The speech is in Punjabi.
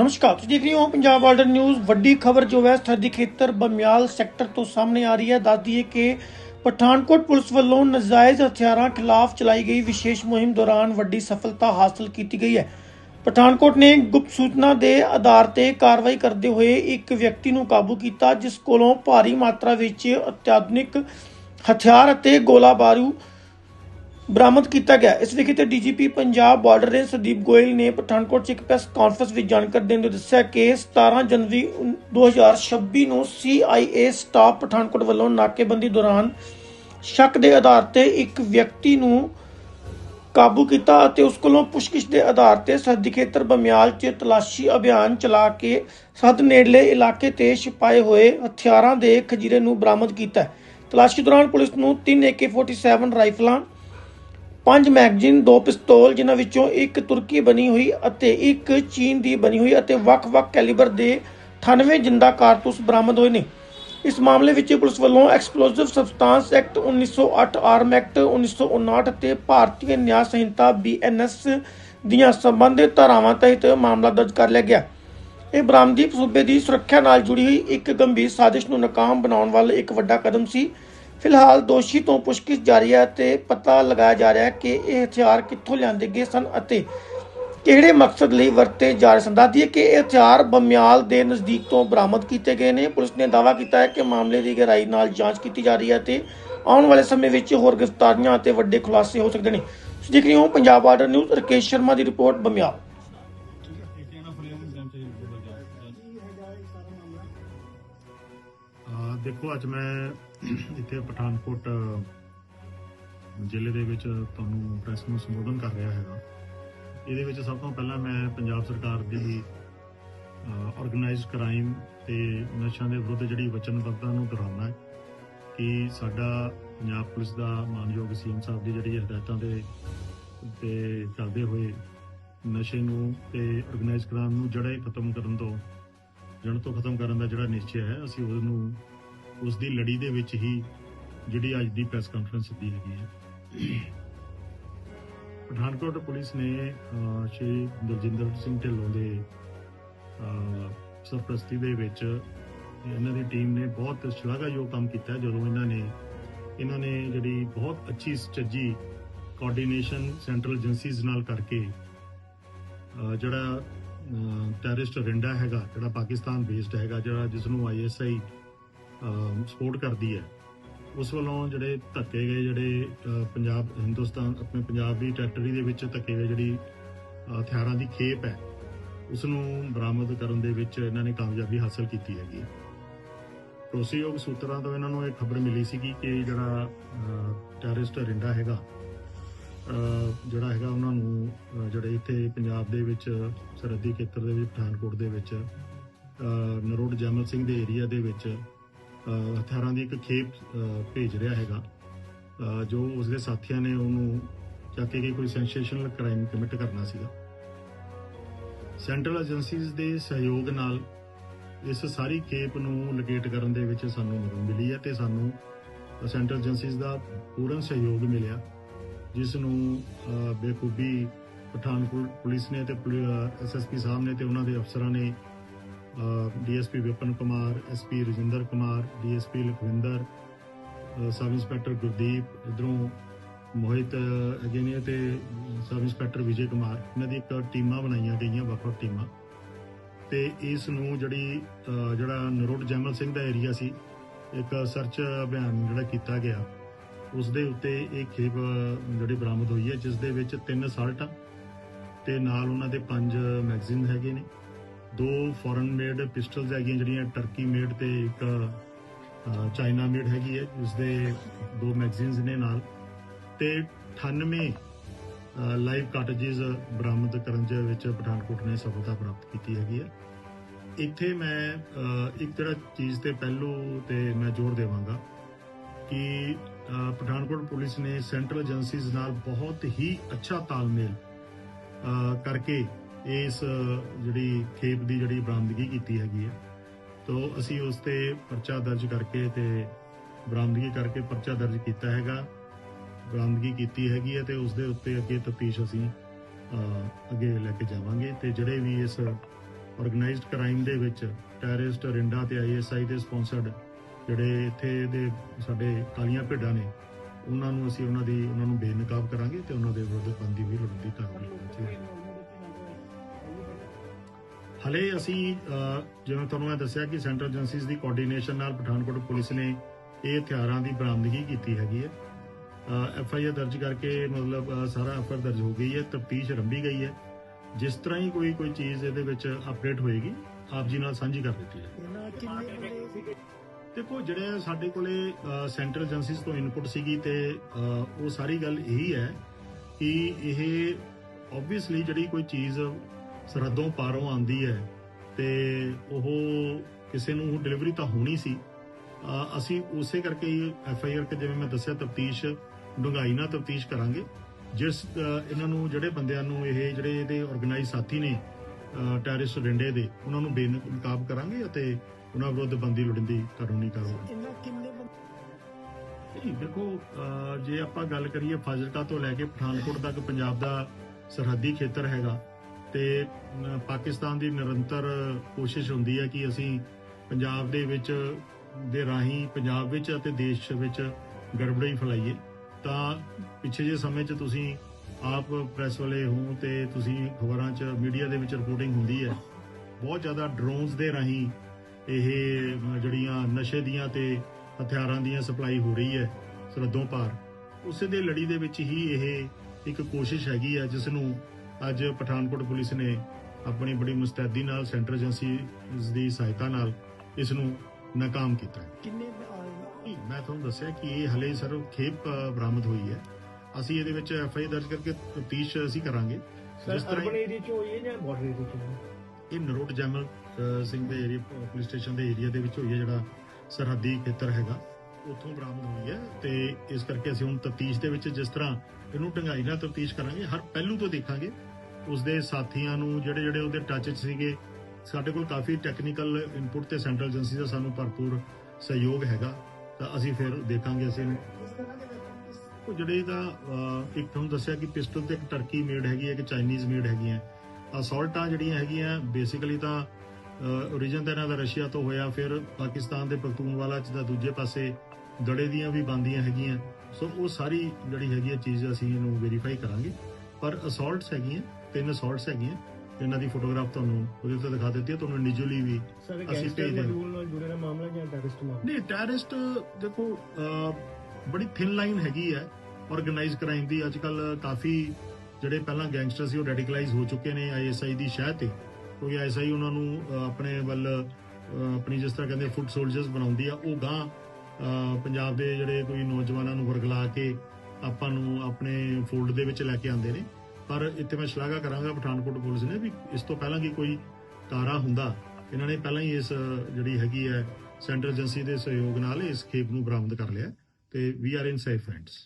ਨਮਸਕਾਰ, ਤੁਸੀਂ ਦੇਖ ਰਹੇ ਹੋ ਪੰਜਾਬ ਬਾਰਡਰ ਨਿਊਜ਼। ਵੱਡੀ ਖਬਰ ਜੋ ਹੈ ਸਰਦੀ ਖੇਤਰ ਬਮਿਆਲ ਸੈਕਟਰ ਤੋਂ ਸਾਹਮਣੇ ਆ ਰਹੀ ਹੈ। ਦੱਸ ਦਈਏ ਕਿ ਪਠਾਨਕੋਟ ਪੁਲਿਸ ਵੱਲੋਂ ਨਜਾਇਜ਼ ਹਥਿਆਰਾਂ ਖਿਲਾਫ ਚਲਾਈ ਗਈ ਵਿਸ਼ੇਸ਼ ਮੁਹਿੰਮ ਦੌਰਾਨ ਵੱਡੀ ਸਫਲਤਾ ਹਾਸਲ ਕੀਤੀ ਗਈ ਹੈ। ਪਠਾਨਕੋਟ ਨੇ ਗੁਪਤ ਸੂਚਨਾ ਦੇ ਆਧਾਰ ਤੇ ਕਾਰਵਾਈ ਕਰਦੇ ਹੋਏ ਇੱਕ ਵਿਅਕਤੀ ਨੂੰ ਕਾਬੂ ਕੀਤਾ, ਜਿਸ ਕੋਲੋਂ ਭਾਰੀ ਮਾਤਰਾ ਵਿੱਚ ਅਤਿਆਧੁਨਿਕ ਹਥਿਆਰ ਅਤੇ ਗੋਲਾ ਬਾਰੂ ਬਰਾਮਦ ਕੀਤਾ ਗਿਆ। ਇਸ ਵਿਖੇ ਤੇ DGP Punjab border range Sandeep Goyal ਨੇ ਪਠਾਨਕੋਟ 'ਚ ਇੱਕ ਪ੍ਰੈਸ ਕਾਨਫਰੰਸ ਵਿੱਚ ਜਾਣਕਾਰੀ ਦਿੰਦੇ ਹੋਏ ਦੱਸਿਆ ਕਿ 17 ਜਨਵਰੀ ਉਨ- 2026 ਨੂੰ ਸੀਆਈਏ ਸਟਾਫ ਪਠਾਨਕੋਟ ਵੱਲੋਂ ਨਾਕੇਬੰਦੀ ਦੌਰਾਨ ਸ਼ੱਕ ਦੇ ਆਧਾਰ ਤੇ ਇੱਕ ਵਿਅਕਤੀ ਨੂੰ ਕਾਬੂ ਕੀਤਾ ਅਤੇ ਉਸ ਕੋਲੋਂ ਪੁੱਛਗਿੱਛ ਦੇ ਆਧਾਰ ਤੇ ਸਰਦੀ ਖੇਤਰ ਬਮਿਆਲ 'ਚ ਤਲਾਸ਼ੀ ਅਭਿਆਨ ਚਲਾ ਕੇ ਸੱਦ ਨੇੜਲੇ ਇਲਾਕੇ ਤੇ ਛੁਪਾਏ ਹੋਏ ਹਥਿਆਰਾਂ ਦੇ ਖਜੀਰੇ ਨੂੰ ਬਰਾਮਦ ਕੀਤਾ। ਤਲਾਸ਼ੀ ਦੌਰਾਨ ਪੁਲਿਸ ਨੂੰ 3 AK47 ਰਾਈਫਲਾਂ ਪੰਜ ਮੈਗਜ਼ੀਨ, ਦੋ ਪਿਸਤੌਲ, ਜਿਨ੍ਹਾਂ ਵਿੱਚੋਂ ਇੱਕ ਤੁਰਕੀ ਬਣੀ ਹੋਈ ਅਤੇ ਇੱਕ ਚੀਨ ਦੀ ਬਣੀ ਹੋਈ ਅਤੇ ਵੱਖ-ਵੱਖ ਕੈਲੀਬਰ ਦੇ 98 ਜਿੰਦਾ ਕਾਰਤੂਸ ਬਰਾਮਦ ਹੋਏ ਨੇ। ਇਸ ਮਾਮਲੇ ਵਿੱਚ ਪੁਲਿਸ ਵੱਲੋਂ explosive substance act 1908 arm act 1959 ਅਤੇ ਭਾਰਤੀ ਨਿਆਂ ਸੰਹਿਤਾ ਬੀਐਨਐਸ ਦੀਆਂ ਸੰਬੰਧਿਤ ਧਾਰਾਵਾਂ ਤਹਿਤ ਮਾਮਲਾ ਦਰਜ ਕਰ ਲਿਆ ਗਿਆ। ਇਹ ਬਰਾਮਦੀ ਸੂਬੇ ਦੀ ਸੁਰੱਖਿਆ ਨਾਲ ਜੁੜੀ ਹੋਈ ਇੱਕ ਗੰਭੀਰ ਸਾਜ਼ਿਸ਼ ਨੂੰ ਨਾਕਾਮ ਬਣਾਉਣ ਵੱਲ ਇੱਕ ਵੱਡਾ ਕਦਮ ਸੀ। ਫਿਲਹਾਲ ਦੋਸ਼ੀ ਤੋਂ ਪੁੱਛਗਿੱਛ ਜਾਰੀ ਹੈ ਤੇ ਪਤਾ ਲਗਾਇਆ ਜਾ ਰਿਹਾ ਹੈ ਕਿ ਇਹ ਹਥਿਆਰ ਕਿੱਥੋਂ ਲਿਆਂਦੇ ਗਏ ਸਨ ਅਤੇ ਕਿਹੜੇ ਮਕਸਦ ਲਈ ਵਰਤੇ ਜਾ ਰਹੇ ਸਨ। ਦੱਸਦੀਏ ਕਿ ਇਹ ਹਥਿਆਰ ਬਮਿਆਲ ਦੇ ਨਜ਼ਦੀਕ ਤੋਂ ਬਰਾਮਦ ਕੀਤੇ ਗਏ ਨੇ। ਪੁਲਿਸ ਨੇ ਦਾਅਵਾ ਕੀਤਾ ਹੈ ਕਿ ਮਾਮਲੇ ਦੀ ਗਹਿਰਾਈ ਨਾਲ ਜਾਂਚ ਕੀਤੀ ਜਾ ਰਹੀ ਹੈ ਤੇ ਆਉਣ ਵਾਲੇ ਸਮੇਂ ਵਿੱਚ ਹੋਰ ਗ੍ਰਿਫਤਾਰੀਆਂ ਅਤੇ ਵੱਡੇ ਖੁਲਾਸੇ ਹੋ ਸਕਦੇ ਨੇ। ਤੁਸੀਂ ਦੇਖ ਰਹੇ ਹੋ ਪੰਜਾਬ ਬਾਰਡਰ ਨਿਊਜ਼, ਰਕੇਸ਼ ਸ਼ਰਮਾ ਦੀ ਰਿਪੋਰਟ ਬਮਿਆਲ। ਦੇਖੋ, ਅੱਜ ਮੈਂ ਇੱਥੇ ਪਠਾਨਕੋਟ ਜ਼ਿਲ੍ਹੇ ਦੇ ਵਿੱਚ ਤੁਹਾਨੂੰ ਪ੍ਰੈਸ ਨੂੰ ਸੰਬੋਧਨ ਕਰ ਰਿਹਾ ਹੈਗਾ। ਇਹਦੇ ਵਿੱਚ ਸਭ ਤੋਂ ਪਹਿਲਾਂ ਮੈਂ ਪੰਜਾਬ ਸਰਕਾਰ ਦੀ ਆਰਗੇਨਾਈਜ਼ਡ ਕ੍ਰਾਈਮ ਤੇ ਨਸ਼ਿਆਂ ਦੇ ਵਿਰੁੱਧ ਜਿਹੜੀ ਵਚਨਬੱਧਤਾ ਨੂੰ ਦੁਹਰਾਉਣਾ ਹੈ ਕਿ ਸਾਡਾ ਪੰਜਾਬ ਪੁਲਿਸ ਦਾ ਮਾਨਯੋਗ ਸੀਐਮ ਸਾਹਿਬ ਦੀ ਜਿਹੜੀ ਹਦਾਇਤਾਂ ਦੇ ਤੇ ਚੱਲਦੇ ਹੋਏ ਨਸ਼ੇ ਨੂੰ ਤੇ ਆਰਗੇਨਾਈਜ਼ਡ ਕ੍ਰਾਈਮ ਨੂੰ ਜੜ੍ਹਾਂ ਖਤਮ ਕਰਨ ਤੋਂ ਜੜ ਤੋਂ ਖਤਮ ਕਰਨ ਦਾ ਜਿਹੜਾ ਨਿਸ਼ਚੈ ਹੈ, ਅਸੀਂ ਉਹਨੂੰ ਉਸ ਦੀ ਲੜੀ ਦੇ ਵਿੱਚ ਹੀ ਜਿਹੜੀ ਅੱਜ ਦੀ ਪ੍ਰੈਸ ਕਾਨਫਰੰਸ ਦੀ ਹੈਗੀ ਹੈ। ਪਠਾਨਕੋਟ ਪੁਲਿਸ ਨੇ ਸ਼੍ਰੀ ਦਲਜਿੰਦਰ ਸਿੰਘ ਢਿੱਲੋਂ ਦੇ ਸਰਪ੍ਰਸਤੀ ਦੇ ਵਿੱਚ ਇਹਨਾਂ ਦੀ ਟੀਮ ਨੇ ਬਹੁਤ ਸ਼ਲਾਘਾਯੋਗ ਕੰਮ ਕੀਤਾ ਜਦੋਂ ਇਹਨਾਂ ਨੇ ਇਹਨਾਂ ਨੇ ਜਿਹੜੀ ਬਹੁਤ ਅੱਛੀ ਸਟ੍ਰੈਟਜੀ ਕੋਆਰਡੀਨੇਸ਼ਨ ਸੈਂਟਰਲ ਏਜੰਸੀਜ਼ ਨਾਲ ਕਰਕੇ ਜਿਹੜਾ ਟੈਰਰਿਸਟ ਰਿੰਡਾ ਹੈਗਾ, ਜਿਹੜਾ ਪਾਕਿਸਤਾਨ ਬੇਸਡ ਹੈਗਾ, ਜਿਹੜਾ ਜਿਸ ਨੂੰ ਆਈਐਸਆਈ ਸਪੋਰਟ ਕਰਦੀ ਹੈ। ਉਸ ਵੱਲੋਂ ਜਿਹੜੇ ਧੱਕੇ ਗਏ, ਜਿਹੜੇ ਪੰਜਾਬ, ਹਿੰਦੁਸਤਾਨ, ਆਪਣੇ ਪੰਜਾਬ ਦੀ ਟੈਰੀਟਰੀ ਦੇ ਵਿੱਚ ਧੱਕੇ ਗਏ, ਜਿਹੜੀ ਹਥਿਆਰਾਂ ਦੀ ਖੇਪ ਹੈ, ਉਸ ਨੂੰ ਬਰਾਮਦ ਕਰਨ ਦੇ ਵਿੱਚ ਇਹਨਾਂ ਨੇ ਕਾਮਯਾਬੀ ਹਾਸਲ ਕੀਤੀ ਹੈਗੀ। ਭਰੋਸੇਯੋਗ ਸੂਤਰਾਂ ਤੋਂ ਇਹਨਾਂ ਨੂੰ ਇਹ ਖਬਰ ਮਿਲੀ ਸੀ ਕਿ ਜਿਹੜਾ ਟੈਰਰਿਸਟ ਰਿੰਡਾ ਹੈਗਾ ਜਿਹੜਾ ਹੈਗਾ ਉਹਨਾਂ ਨੂੰ ਜਿਹੜੇ ਇੱਥੇ ਪੰਜਾਬ ਦੇ ਵਿੱਚ, ਸਰਹੱਦੀ ਖੇਤਰ ਦੇ ਵਿੱਚ, ਪਠਾਨਕੋਟ ਦੇ ਵਿੱਚ ਨਰੋਡ ਜੈਮਲ ਸਿੰਘ ਦੇ ਏਰੀਆ ਦੇ ਵਿੱਚ ਹਥਿਆਰਾਂ ਦੀ ਇੱਕ ਖੇਪ ਭੇਜ ਰਿਹਾ ਹੈਗਾ। ਅਹ, ਜੋ ਉਸਦੇ ਸਾਥੀਆਂ ਨੇ ਉਹਨੂੰ ਚੱਕ ਕੇ ਕੋਈ ਸੈਂਸੇਸ਼ਨਲ ਕ੍ਰਾਈਮ ਕਮਿਟ ਕਰਨਾ ਸੀਗਾ। ਸੈਂਟਰਲ ਏਜੰਸੀਜ਼ ਦੇ ਸਹਿਯੋਗ ਨਾਲ ਇਸ ਸਾਰੀ ਖੇਪ ਨੂੰ ਲੋਕੇਟ ਕਰਨ ਦੇ ਵਿੱਚ ਸਾਨੂੰ ਮਦਦ ਮਿਲੀ ਹੈ ਤੇ ਸਾਨੂੰ ਸੈਂਟਰਲ ਏਜੰਸੀਜ਼ ਦਾ ਪੂਰਨ ਸਹਿਯੋਗ ਮਿਲਿਆ, ਜਿਸ ਨੂੰ ਬੇਖੂਬੀ ਪਠਾਨਕੋਟ ਪੁਲਿਸ ਨੇ ਤੇ ਐਸਐਸਪੀ ਸਾਹਿਬ ਨੇ ਤੇ ਉਹਨਾਂ ਦੇ ਅਫਸਰਾਂ ਨੇ DSP Vipan Kumar SP Rajinder Kumar DSP Lakhwinder sub inspector Gurdeep ਇਧਰੋਂ ਮੋਹਿਤ ਅਹ, ਹੈਗੇ ਨੇ ਤੇ ਸਬ ਇੰਸਪੈਕਟਰ ਵਿਜੇ ਕੁਮਾਰ। ਇਹਨਾਂ ਦੀ ਇੱਕ ਟੀਮਾਂ ਬਣਾਈਆਂ ਗਈਆਂ ਵੱਖ-ਵੱਖ ਟੀਮਾਂ। ਤੇ ਇਸ ਨੂੰ ਜਿਹੜੀ ਜਿਹੜਾ ਨਰੋਟ ਜੈਮਲ ਸਿੰਘ ਦਾ ਏਰੀਆ ਸੀ ਇੱਕ ਸਰਚ ਅਭਿਆਨ ਜਿਹੜਾ ਕੀਤਾ ਗਿਆ ਉਸ ਦੇ ਉੱਤੇ ਇਹ ਖੇਪ ਜਿਹੜੀ ਬਰਾਮਦ ਹੋਈ ਹੈ ਜਿਸ ਦੇ ਵਿੱਚ ਤਿੰਨ ਸਾਲਟਾਂ ਤੇ ਨਾਲ ਉਹਨਾਂ ਦੇ ਪੰਜ ਮੈਗਜ਼ੀਨ ਹੈਗੇ ਨੇ। ਦੋ ਫੋਰਨ ਮੇਡ ਪਿਸਟਲਸ ਹੈਗੀਆਂ ਜਿਹੜੀਆਂ ਟਰਕੀ ਮੇਡ ਤੇ ਇੱਕ ਚਾਈਨਾ ਮੇਡ ਹੈਗੀ ਹੈ ਜਿਸ ਦੇ ਦੋ ਮੈਗਜ਼ੀਨਸ ਨੇ ਨਾਲ। ਤੇ 98 ਲਾਈਵ ਕਾਟੇजेस ਬਰਾਮਦ ਕਰਨ ਦੇ ਵਿੱਚ ਪਠਾਨਕੋਟ ਨੇ ਸਫਲਤਾ ਪ੍ਰਾਪਤ ਕੀਤੀ ਹੈਗੀ ਹੈ। ਇੱਥੇ ਮੈਂ ਇੱਕ ਜਿਹੜਾ ਚੀਜ਼ ਤੇ ਪਹਿਲੂ ਤੇ ਮੈਂ ਜ਼ੋਰ ਦੇਵਾਂਗਾ ਕਿ ਪਠਾਨਕੋਟ ਪੁਲਿਸ ਨੇ ਸੈਂਟਰਲ ਏਜੰਸੀਜ਼ ਨਾਲ ਬਹੁਤ ਹੀ ਅੱਛਾ ਤਾਲਮੇਲ ਕਰਕੇ ਇਸ, ਜਿਹੜੀ ਖੇਪ ਦੀ ਜਿਹੜੀ ਬਰਾਮਦਗੀ ਕੀਤੀ ਹੈਗੀ ਹੈ, ਤੋਂ ਅਸੀਂ ਉਸ ਤੇ ਪਰਚਾ ਦਰਜ ਕਰਕੇ ਤੇ ਬਰਾਮਦਗੀ ਕਰਕੇ ਪਰਚਾ ਦਰਜ ਕੀਤਾ ਹੈਗਾ, ਬਰਾਮਦਗੀ ਕੀਤੀ ਹੈਗੀ ਹੈ ਤੇ ਉਸ ਦੇ ਉੱਤੇ ਅੱਗੇ ਤਫਤੀਸ਼ ਅਸੀਂ ਅੱਗੇ ਲੈ ਕੇ ਜਾਵਾਂਗੇ ਤੇ ਜਿਹੜੇ ਵੀ ਇਸ ਆਰਗੇਨਾਈਜ਼ਡ ਕ੍ਰਾਈਮ ਦੇ ਵਿੱਚ ਟੈਰਰਿਸਟ ਰਿੰਡਾ ਤੇ ਆਈਐਸਆਈ ਦੇ ਸਪਾਂਸਰਡ ਜਿਹੜੇ ਇੱਥੇ ਦੇ ਸਾਡੇ ਕਾਲੀਆਂ ਭੇਡਾਂ ਨੇ, ਉਹਨਾਂ ਨੂੰ ਅਸੀਂ ਉਹਨਾਂ ਦੀ, ਉਹਨਾਂ ਨੂੰ ਬੇਨਕਾਬ ਕਰਾਂਗੇ ਤੇ ਉਹਨਾਂ ਦੇ ਵਿਰੁੱਧ ਬੰਦੀ ਵੀ ਲੜਨ ਦੀ ਕਾਰਵਾਈ ਕਰਾਂਗੇ ਹਲੇ ਅਸੀਂ ਜਿਵੇਂ ਤੁਹਾਨੂੰ ਮੈਂ ਦੱਸਿਆ ਕਿ ਸੈਂਟਰਲ ਏਜੰਸੀਜ਼ ਦੀ ਕੋਆਰਡੀਨੇਸ਼ਨ ਨਾਲ ਪਠਾਨਕੋਟ ਪੁਲਿਸ ਨੇ ਇਹ ਹਥਿਆਰਾਂ ਦੀ ਬਰਾਮਦਗੀ ਕੀਤੀ ਹੈਗੀ ਹੈ। ਐਫ ਆਈ ਆਰ ਦਰਜ ਕਰਕੇ ਮਤਲਬ ਸਾਰਾ ਐਫ ਆਰ ਦਰਜ ਹੋ ਗਈ ਹੈ ਤਫਤੀਸ਼ ਰੰਭੀ ਗਈ ਹੈ। ਜਿਸ ਤਰ੍ਹਾਂ ਹੀ ਕੋਈ ਕੋਈ ਚੀਜ਼ ਇਹਦੇ ਵਿੱਚ ਅਪਡੇਟ ਹੋਏਗੀ ਆਪ ਜੀ ਨਾਲ ਸਾਂਝੀ ਕਰ ਦਿੱਤੀ ਹੈ ਦੇਖੋ ਜਿਹੜੇ ਸਾਡੇ ਕੋਲੇ ਸੈਂਟਰਲ ਏਜੰਸੀਜ਼ ਤੋਂ ਇਨਪੁਟ ਸੀਗੀ ਤੇ ਉਹ ਸਾਰੀ ਗੱਲ ਇਹੀ ਹੈ ਕਿ ਇਹ ਆਬਵੀਅਸਲੀ ਜਿਹੜੀ ਕੋਈ ਚੀਜ਼ ਸਰਹੱਦੋਂ ਪਾਰੋਂ ਆਂਦੀ ਹੈ ਤੇ ਉਹ ਕਿਸੇ ਨੂੰ ਡਿਲੀਵਰੀ ਤਾਂ ਹੋਣੀ ਸੀ। ਅਸੀਂ ਉਸੇ ਕਰਕੇ ਐਫ ਆਈ ਆਰ ਤੇ ਜਿਵੇਂ ਮੈਂ ਦੱਸਿਆ ਤਫਤੀਸ਼ ਡੂੰਘਾਈ ਨਾਲ ਤਫਤੀਸ਼ ਕਰਾਂਗੇ। ਜਿਸ ਇਹਨਾਂ ਨੂੰ ਜਿਹੜੇ ਬੰਦਿਆਂ ਨੂੰ ਇਹ ਜਿਹੜੇ ਇਹਦੇ ਆਰਗੇਨਾਈਜ਼ ਸਾਥੀ ਨੇ ਟੈਰਰਿਸਟ ਰਿੰਡੇ ਦੇ ਉਹਨਾਂ ਨੂੰ ਬੇਨਕਾਬ ਕਰਾਂਗੇ ਅਤੇ ਉਹਨਾਂ ਵਿਰੁੱਧ ਬੰਦੀ ਲੁੜਨ ਕਾਨੂੰਨੀ ਕਾਰਵਾਈ ਨਹੀਂ ਦੇਖੋ ਜੇ ਆਪਾਂ ਗੱਲ ਕਰੀਏ ਫਾਜ਼ਿਲਕਾ ਤੋਂ ਲੈ ਕੇ ਪਠਾਨਕੋਟ ਤੱਕ ਪੰਜਾਬ ਦਾ ਸਰਹੱਦੀ ਖੇਤਰ ਹੈਗਾ ਤੇ ਪਾਕਿਸਤਾਨ ਦੀ ਨਿਰੰਤਰ ਕੋਸ਼ਿਸ਼ ਹੁੰਦੀ ਹੈ ਕਿ ਅਸੀਂ ਪੰਜਾਬ ਦੇ ਵਿੱਚ, ਦੇ ਰਾਹੀਂ ਪੰਜਾਬ ਵਿੱਚ ਅਤੇ ਦੇਸ਼ ਵਿੱਚ ਗੜਬੜੀ ਫੈਲਾਈਏ। ਤਾਂ ਪਿੱਛੇ ਜੇ ਸਮੇਂ 'ਚ ਤੁਸੀਂ ਆਪ ਪ੍ਰੈਸ ਵਾਲੇ ਹੋ ਤੇ ਤੁਸੀਂ ਖਬਰਾਂ 'ਚ, ਮੀਡੀਆ ਦੇ ਵਿੱਚ ਰਿਪੋਰਟਿੰਗ ਹੁੰਦੀ ਹੈ। ਬਹੁਤ ਜ਼ਿਆਦਾ ਡਰੋਨਸ ਦੇ ਰਾਹੀਂ ਇਹ ਜਿਹੜੀਆਂ ਨਸ਼ੇ ਦੀਆਂ ਤੇ ਹਥਿਆਰਾਂ ਦੀਆਂ ਸਪਲਾਈ ਹੋ ਰਹੀ ਹੈ, ਸਰਹੱਦੋਂ ਪਾਰ, ਉਸੇ ਦੇ ਲੜੀ ਦੇ ਵਿੱਚ ਹੀ ਇਹ ਇੱਕ ਕੋਸ਼ਿਸ਼ ਹੈਗੀ ਹੈ, ਜਿਸ ਨੂੰ ਅੱਜ ਪਠਾਨਕੋਟ ਪੁਲਿਸ ਨੇ ਆਪਣੀ ਬੜੀ ਮੁਸਤੈਦੀ ਨਾਲ ਸੈਂਟਰ ਏਜੰਸੀ ਦੀ ਸਹਾਇਤਾ ਨਾਲ ਇਸ ਨੂੰ ਨਾਕਾਮ ਕੀਤਾ ਕਿੰਨੇ ਮੈਂ ਤੁਹਾਨੂੰ ਦੱਸਿਆ ਕਿ ਇਹ ਹਲੇ ਸਰ ਖੇਪ ਬਰਾਮਦ ਹੋਈ ਹੈ। ਅਸੀਂ ਇਹਦੇ ਵਿੱਚ ਐਫ ਆਈ ਦਰਜ ਕਰਕੇ ਤਫਤੀਸ਼ ਅਸੀਂ ਕਰਾਂਗੇ। ਜਿਸ ਤਰ੍ਹਾਂ ਅਰਬਨ ਏਰੀਆ ਚ ਹੋਈ ਹੈ ਜਾਂ ਬਾਰਡਰ ਏਰੀਆ ਚ? ਇਹ ਨਰੋਟ ਜੈਮਲ ਸਿੰਘ ਦੇ ਏਰੀਆ ਪੁਲਿਸ ਸਟੇਸ਼ਨ ਦੇ ਏਰੀਆ ਦੇ ਵਿੱਚ ਹੋਈ ਹੈ ਜਿਹੜਾ ਸਰਹੱਦੀ ਖੇਤਰ ਹੈਗਾ। ਉੱਥੋਂ ਬਰਾਮਦ ਹੋਈ ਹੈ ਤੇ ਇਸ ਕਰਕੇ ਅਸੀਂ ਹੁਣ ਤਫਤੀਸ਼ ਦੇ ਵਿੱਚ ਜਿਸ ਤਰ੍ਹਾਂ ਇਹਨੂੰ ਢੰਗਾਈ ਨਾਲ ਤਫਤੀਸ਼ ਕਰਾਂਗੇ। ਹਰ ਪਹਿਲੂ ਤੋਂ ਦੇਖਾਂਗੇ। ਉਸਦੇ ਸਾਥੀਆਂ ਨੂੰ ਜਿਹੜੇ ਜਿਹੜੇ ਉਹਦੇ ਟੱਚ 'ਚ ਸੀਗੇ, ਸਾਡੇ ਕੋਲ ਕਾਫੀ ਟੈਕਨੀਕਲ ਇਨਪੁਟ ਤੇ ਸੈਂਟਰਲ ਏਜੰਸੀ ਦਾ ਸਾਨੂੰ ਭਰਪੂਰ ਸਹਿਯੋਗ ਹੈਗਾ, ਤਾਂ ਅਸੀਂ ਫਿਰ ਦੇਖਾਂਗੇ ਅਸੀਂ ਉਹ ਜਿਹੜੇ ਦਾ ਇੱਕ ਤੁਹਾਨੂੰ ਦੱਸਿਆ ਕਿ ਪਿਸਟਲ ਤੇ ਇੱਕ ਟਰਕੀ ਮੇਡ ਹੈਗੀ ਹੈ, ਇੱਕ ਚਾਈਨੀਜ਼ ਮੇਡ ਹੈਗੀ ਹੈ ਅਸੌਲਟਾਂ ਜਿਹੜੀਆਂ ਹੈਗੀਆਂ ਬੇਸਿਕਲੀ ਤਾਂ origin ਤਾਂ ਇਹਨਾਂ ਦਾ ਰਸ਼ੀਆ ਤੋਂ ਹੋਇਆ, ਫਿਰ ਪਾਕਿਸਤਾਨ ਦੇ ਪਖਤੂਨਵਾਲਾ ਚ ਦਾ ਦੂਜੇ ਪਾਸੇ ਦੜੇ ਦੀਆਂ ਵੀ ਬੰਦੀਆਂ ਹੈਗੀਆਂ। ਸੋ ਉਹ ਸਾਰੀ ਜਿਹੜੀ ਹੈਗੀ ਹੈ ਚੀਜ਼ ਅਸੀਂ ਇਹਨੂੰ ਵੈਰੀਫਾਈ ਕਰਾਂਗੇ। ਪਰ ਅਸੌਲਟਸ ਹੈਗੀਆਂ ਤਿੰਨ ਅਸੌਲਟਸ ਹੈਗੀਆਂ ਇਹਨਾਂ ਦੀ ਫੋਟੋਗ੍ਰਾਫ ਤੁਹਾਨੂੰ ਉਹਦੇ ਤੇ ਦਿਖਾ ਦਿੱਤੀ ਹੈ ਤੁਹਾਨੂੰ ਇੰਡੀਵਿਜੂਅਲੀ ਵੀ ਅਸੀਂ ਭੇਜ। ਮਡੂਲ ਨਾਲ ਜੁੜੇ ਦਾ ਮਾਮਲਾ ਜਾਂ ਟੈਰਰਿਸਟ ਮਾਮਲਾ ਨਹੀਂ ਟੈਰਰਿਸਟ ਦੇਖੋ ਬੜੀ ਥਿਨ ਲਾਈਨ ਹੈਗੀ ਹੈ ਆਰਗੇਨਾਈਜ਼ ਕ੍ਰਾਈਮ ਦੀ। ਅੱਜ ਕੱਲ ਕਾਫੀ ਜਿਹੜੇ ਪਹਿਲਾਂ ਗੈਂਗਸਟਰ ਸੀ ਉਹ ਰੈਡੀਕਲਾਈਜ਼ ਹੋ ਚੁੱਕੇ ਨੇ ਆਈਐਸਆਈ ਦੀ ਸ਼ਹਿ ਤੇ। ਕਿਉਂਕਿ ਆਈਐਸਆਈ ਉਹਨਾਂ ਨੂੰ ਆਪਣੇ ਵੱਲ ਆਪਣੀ ਜਿਸ ਤਰ੍ਹਾਂ ਕਹਿੰਦੇ ਫੁੱਟ ਸੋਲਜਰਸ ਬਣਾਉਂਦੀ ਆ ਉਹ ਗਾਂ ਪੰਜਾਬ ਦੇ ਜਿਹੜੇ ਕੋਈ ਨੌਜਵਾਨਾਂ ਨੂੰ ਵਰਗਲਾ ਕੇ ਆਪਾਂ ਨੂੰ ਆਪਣੇ ਫੋਲਡ ਦੇ ਵਿੱਚ ਲੈ ਕੇ ਆਉਂਦੇ ਨੇ। ਪਰ ਇੱਥੇ ਮੈਂ ਸ਼ਲਾਘਾ ਕਰਾਂਗਾ ਪਠਾਨਕੋਟ ਪੁਲਿਸ ਨੇ ਵੀ ਇਸ ਤੋਂ ਪਹਿਲਾਂ ਕਿ ਕੋਈ ਤਾਰਾ ਹੁੰਦਾ, ਇਹਨਾਂ ਨੇ ਪਹਿਲਾਂ ਹੀ ਇਸ ਜਿਹੜੀ ਹੈਗੀ ਹੈ, ਸੈਂਟਰ ਏਜੰਸੀ ਦੇ ਸਹਿਯੋਗ ਨਾਲ ਇਸ ਖੇਪ ਨੂੰ ਬਰਾਮਦ ਕਰ ਲਿਆ ਤੇ we are in safe hands